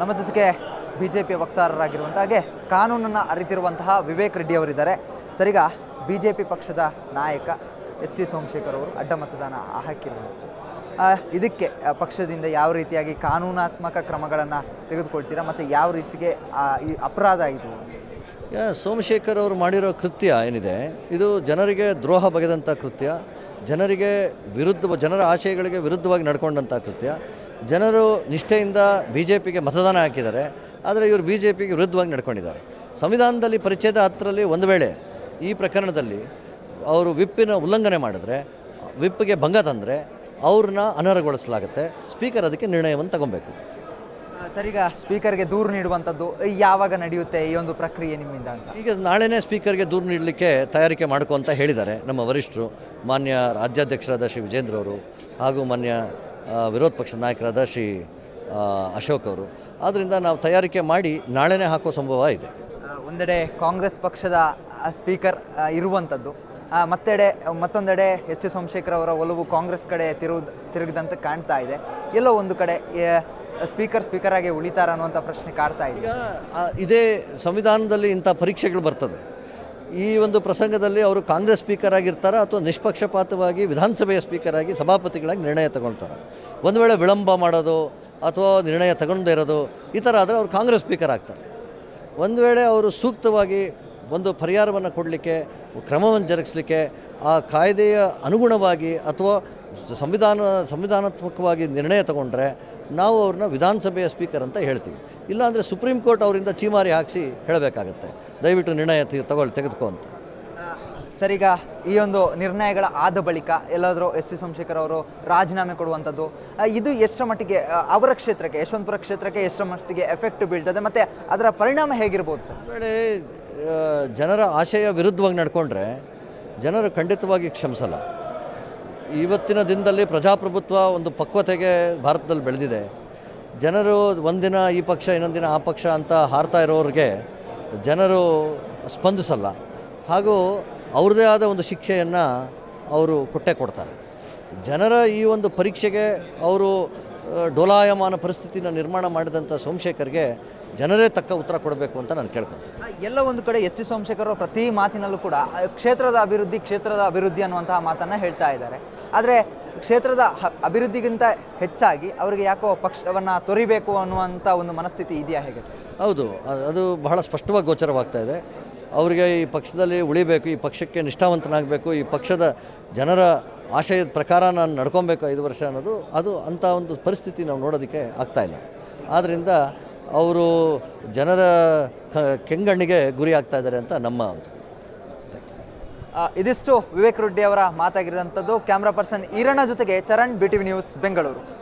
ನಮ್ಮ ಜೊತೆಗೆ B J ಪಿಯ ವಕ್ತಾರರಾಗಿರುವಂಥ ಹಾಗೆ ಕಾನೂನನ್ನು ಅರಿತಿರುವಂತಹ ವಿವೇಕ್ ರೆಡ್ಡಿ ಅವರಿದ್ದಾರೆ. ಸರಿಗ ಬಿ ಜೆ ಪಿ ಪಕ್ಷದ ನಾಯಕ ಎಸ್ ಟಿ ಸೋಮಶೇಖರ್ ಅವರು ಅಡ್ಡ ಮತದಾನ ಹಾಕಿರುವಂಥದ್ದು. ಇದಕ್ಕೆ ಪಕ್ಷದಿಂದ ಯಾವ ರೀತಿಯಾಗಿ ಕಾನೂನಾತ್ಮಕ ಕ್ರಮಗಳನ್ನು ತೆಗೆದುಕೊಳ್ತೀರಾ ಮತ್ತು ಯಾವ ರೀತಿಗೆ ಈ ಅಪರಾಧ ಇದು? ಸೋಮಶೇಖರ್ ಅವರು ಮಾಡಿರೋ ಕೃತ್ಯ ಏನಿದೆ? ಇದು ಜನರಿಗೆ ದ್ರೋಹ ಬಗೆದಂಥ ಕೃತ್ಯ, ಜನರಿಗೆ ವಿರುದ್ಧ, ಜನರ ಆಶಯಗಳಿಗೆ ವಿರುದ್ಧವಾಗಿ ನಡ್ಕೊಂಡಂಥ ಕೃತ್ಯ. ಜನರು ನಿಷ್ಠೆಯಿಂದ ಬಿ ಜೆ ಪಿಗೆ ಮತದಾನ ಹಾಕಿದ್ದಾರೆ, ಆದರೆ ಇವರು ಬಿ ಜೆ ಪಿಗೆ ವಿರುದ್ಧವಾಗಿ ನಡ್ಕೊಂಡಿದ್ದಾರೆ. ಸಂವಿಧಾನದಲ್ಲಿ ಪರಿಚ್ಛೇದ ಹತ್ತರಲ್ಲಿ ಒಂದು ವೇಳೆ ಈ ಪ್ರಕರಣದಲ್ಲಿ ಅವರು ವಿಪ್ಪಿನ ಉಲ್ಲಂಘನೆ ಮಾಡಿದ್ರೆ, ವಿಪ್ಪಿಗೆ ಭಂಗ ತಂದರೆ ಅವ್ರನ್ನ ಅನರ್ಹಗೊಳಿಸಲಾಗುತ್ತೆ. ಸ್ಪೀಕರ್ ಅದಕ್ಕೆ ನಿರ್ಣಯವನ್ನು ತಗೊಬೇಕು. ಸರಿಗ ಸ್ಪೀಕರ್ಗೆ ದೂರು ನೀಡುವಂಥದ್ದು ಯಾವಾಗ ನಡೆಯುತ್ತೆ ಈ ಒಂದು ಪ್ರಕ್ರಿಯೆ ನಿಮ್ಮಿಂದ ಅಂತ? ಈಗ ನಾಳೆನೇ ಸ್ಪೀಕರ್ಗೆ ದೂರು ನೀಡಲಿಕ್ಕೆ ತಯಾರಿಕೆ ಮಾಡ್ಕೊ ಅಂತ ಹೇಳಿದ್ದಾರೆ ನಮ್ಮ ವರಿಷ್ಠರು ಮಾನ್ಯ ರಾಜ್ಯಾಧ್ಯಕ್ಷರಾದ ಶ್ರೀ ವಿಜೇಂದ್ರ ಅವರು ಹಾಗೂ ಮಾನ್ಯ ವಿರೋಧ ಪಕ್ಷದ ನಾಯಕರಾದ ಶ್ರೀ ಅಶೋಕ್ ಅವರು. ಆದ್ದರಿಂದ ನಾವು ತಯಾರಿಕೆ ಮಾಡಿ ನಾಳೆನೇ ಹಾಕೋ ಸಂಭವ ಇದೆ. ಒಂದೆಡೆ ಕಾಂಗ್ರೆಸ್ ಪಕ್ಷದ ಸ್ಪೀಕರ್ ಇರುವಂಥದ್ದು. ಮತ್ತೆಡೆ ಮತ್ತೊಂದೆಡೆ ಎಸ್ ಟಿ ಸೋಮಶೇಖರ್ ಅವರ ಒಲವು ಕಾಂಗ್ರೆಸ್ ಕಡೆ ತಿರುಗ ತಿರುಗಿದಂತೆ ಕಾಣ್ತಾ ಇದೆ. ಎಲ್ಲೋ ಒಂದು ಕಡೆ ಸ್ಪೀಕರ್ ಸ್ಪೀಕರ್ ಆಗಿ ಉಳಿತಾರ ಅನ್ನುವಂಥ ಪ್ರಶ್ನೆ ಕಾಡ್ತಾ ಇದೆ. ಈಗ ಇದೇ ಸಂವಿಧಾನದಲ್ಲಿ ಇಂಥ ಪರೀಕ್ಷೆಗಳು ಬರ್ತದೆ. ಈ ಒಂದು ಪ್ರಸಂಗದಲ್ಲಿ ಅವರು ಕಾಂಗ್ರೆಸ್ ಸ್ಪೀಕರ್ ಆಗಿರ್ತಾರೆ ಅಥವಾ ನಿಷ್ಪಕ್ಷಪಾತವಾಗಿ ವಿಧಾನಸಭೆಯ ಸ್ಪೀಕರ್ ಆಗಿ ಸಭಾಪತಿಗಳಾಗಿ ನಿರ್ಣಯ ತಗೊಳ್ತಾರೆ. ಒಂದು ವೇಳೆ ವಿಳಂಬ ಮಾಡೋದು ಅಥವಾ ನಿರ್ಣಯ ತಗೊಂಡೇ ಇರೋದು, ಈ ಥರ ಆದರೆ ಅವರು ಕಾಂಗ್ರೆಸ್ ಸ್ಪೀಕರ್ ಆಗ್ತಾರೆ. ಒಂದು ವೇಳೆ ಅವರು ಸೂಕ್ತವಾಗಿ ಒಂದು ಪರಿಹಾರವನ್ನು ಕೊಡಲಿಕ್ಕೆ, ಕ್ರಮವನ್ನು ಜರುಗಿಸಲಿಕ್ಕೆ ಆ ಕಾಯ್ದೆಯ ಅನುಗುಣವಾಗಿ ಅಥವಾ ಸಂವಿಧಾನ ಸಂವಿಧಾನಾತ್ಮಕವಾಗಿ ನಿರ್ಣಯ ತಗೊಂಡ್ರೆ ನಾವು ಅವ್ರನ್ನ ವಿಧಾನಸಭೆಯ ಸ್ಪೀಕರ್ ಅಂತ ಹೇಳ್ತೀವಿ. ಇಲ್ಲಾಂದರೆ ಸುಪ್ರೀಂ ಕೋರ್ಟ್ ಅವರಿಂದ ಚೀಮಾರಿ ಹಾಕಿಸಿ ಹೇಳಬೇಕಾಗತ್ತೆ. ದಯವಿಟ್ಟು ನಿರ್ಣಯ ತಗೊಳ್ಳಿ ತೆಗೆದುಕೋ ಅಂತ. ಸರಿಗ ಈ ಒಂದು ನಿರ್ಣಯಗಳ ಆದ ಬಳಿಕ ಎಲ್ಲಾದರೂ ಎಸ್ ಟಿ ಸೋಮಶೇಖರ್ ಅವರು ರಾಜೀನಾಮೆ ಕೊಡುವಂಥದ್ದು ಇದು ಎಷ್ಟರ ಮಟ್ಟಿಗೆ ಅವರ ಕ್ಷೇತ್ರಕ್ಕೆ ಯಶವಂತಪುರ ಕ್ಷೇತ್ರಕ್ಕೆ ಎಷ್ಟರ ಮಟ್ಟಿಗೆ ಎಫೆಕ್ಟ್ ಬೀಳ್ತದೆ ಮತ್ತು ಅದರ ಪರಿಣಾಮ ಹೇಗಿರ್ಬೋದು ಸರ್? ವೇಳೆ ಜನರ ಆಶಯ ವಿರುದ್ಧವಾಗಿ ನಡ್ಕೊಂಡ್ರೆ ಜನರು ಖಂಡಿತವಾಗಿ ಕ್ಷಮಿಸಲ್ಲ. ಇವತ್ತಿನ ದಿನದಲ್ಲಿ ಪ್ರಜಾಪ್ರಭುತ್ವ ಒಂದು ಪಕ್ವತೆಗೆ ಭಾರತದಲ್ಲಿ ಬೆಳೆದಿದೆ. ಜನರು ಒಂದಿನ ಈ ಪಕ್ಷ ಇನ್ನೊಂದಿನ ದಿನ ಆ ಪಕ್ಷ ಅಂತ ಹಾರ್ತಾ ಇರೋರಿಗೆ ಜನರು ಸ್ಪಂದಿಸಲ್ಲ. ಹಾಗೂ ಅವ್ರದ್ದೇ ಆದ ಒಂದು ಶಿಕ್ಷೆಯನ್ನು ಅವರು ಕೊಟ್ಟೆ ಕೊಡ್ತಾರೆ. ಜನರ ಈ ಒಂದು ಪರೀಕ್ಷೆಗೆ ಅವರು ಡೋಲಾಯಮಾನ ಪರಿಸ್ಥಿತಿನ ನಿರ್ಮಾಣ ಮಾಡಿದಂಥ ಸೋಮಶೇಖರ್ಗೆ ಜನರೇ ತಕ್ಕ ಉತ್ತರ ಕೊಡಬೇಕು ಅಂತ ನಾನು ಕೇಳ್ಕೊತೀನಿ. ಎಲ್ಲ ಒಂದು ಕಡೆ ಎಸ್ ಟಿ ಸೋಮಶೇಖರ್ ಪ್ರತಿ ಮಾತಿನಲ್ಲೂ ಕೂಡ ಕ್ಷೇತ್ರದ ಅಭಿವೃದ್ಧಿ ಕ್ಷೇತ್ರದ ಅಭಿವೃದ್ಧಿ ಅನ್ನುವಂತಹ ಮಾತನ್ನು ಹೇಳ್ತಾ ಇದ್ದಾರೆ. ಆದರೆ ಕ್ಷೇತ್ರದ ಅಭಿವೃದ್ಧಿಗಿಂತ ಹೆಚ್ಚಾಗಿ ಅವರಿಗೆ ಯಾಕೋ ಪಕ್ಷವನ್ನು ತೊರಿಬೇಕು ಅನ್ನುವಂಥ ಒಂದು ಮನಸ್ಥಿತಿ ಇದೆಯಾ ಹೇಗೆ ಸರ್? ಹೌದು ಅದು ಬಹಳ ಸ್ಪಷ್ಟವಾಗಿ ಗೋಚರವಾಗ್ತಾ ಇದೆ. ಅವರಿಗೆ ಈ ಪಕ್ಷದಲ್ಲಿ ಉಳಿಬೇಕು, ಈ ಪಕ್ಷಕ್ಕೆ ನಿಷ್ಠಾವಂತನಾಗಬೇಕು, ಈ ಪಕ್ಷದ ಜನರ ಆಶಯದ ಪ್ರಕಾರ ನಾನು ನಡ್ಕೊಬೇಕು ಐದು ವರ್ಷ ಅನ್ನೋದು, ಅದು ಅಂಥ ಒಂದು ಪರಿಸ್ಥಿತಿ ನಾವು ನೋಡೋದಕ್ಕೆ ಆಗ್ತಾಯಿಲ್ಲ ಆದ್ದರಿಂದ ಅವರು ಜನರ ಕೆಂಗಣ್ಣಿಗೆ ಗುರಿ ಆಗ್ತಾ ಇದ್ದಾರೆ ಅಂತ ನಮ್ಮ ಒಂದು ಇದಿಷ್ಟು ವಿವೇಕ್ ರೆಡ್ಡಿ ಅವರ ಮಾತಾಗಿರುವಂಥದ್ದು ಕ್ಯಾಮ್ರಾ ಪರ್ಸನ್ ಈರಣ್ಣ ಜೊತೆಗೆ Charan B T V news, Bengaluru.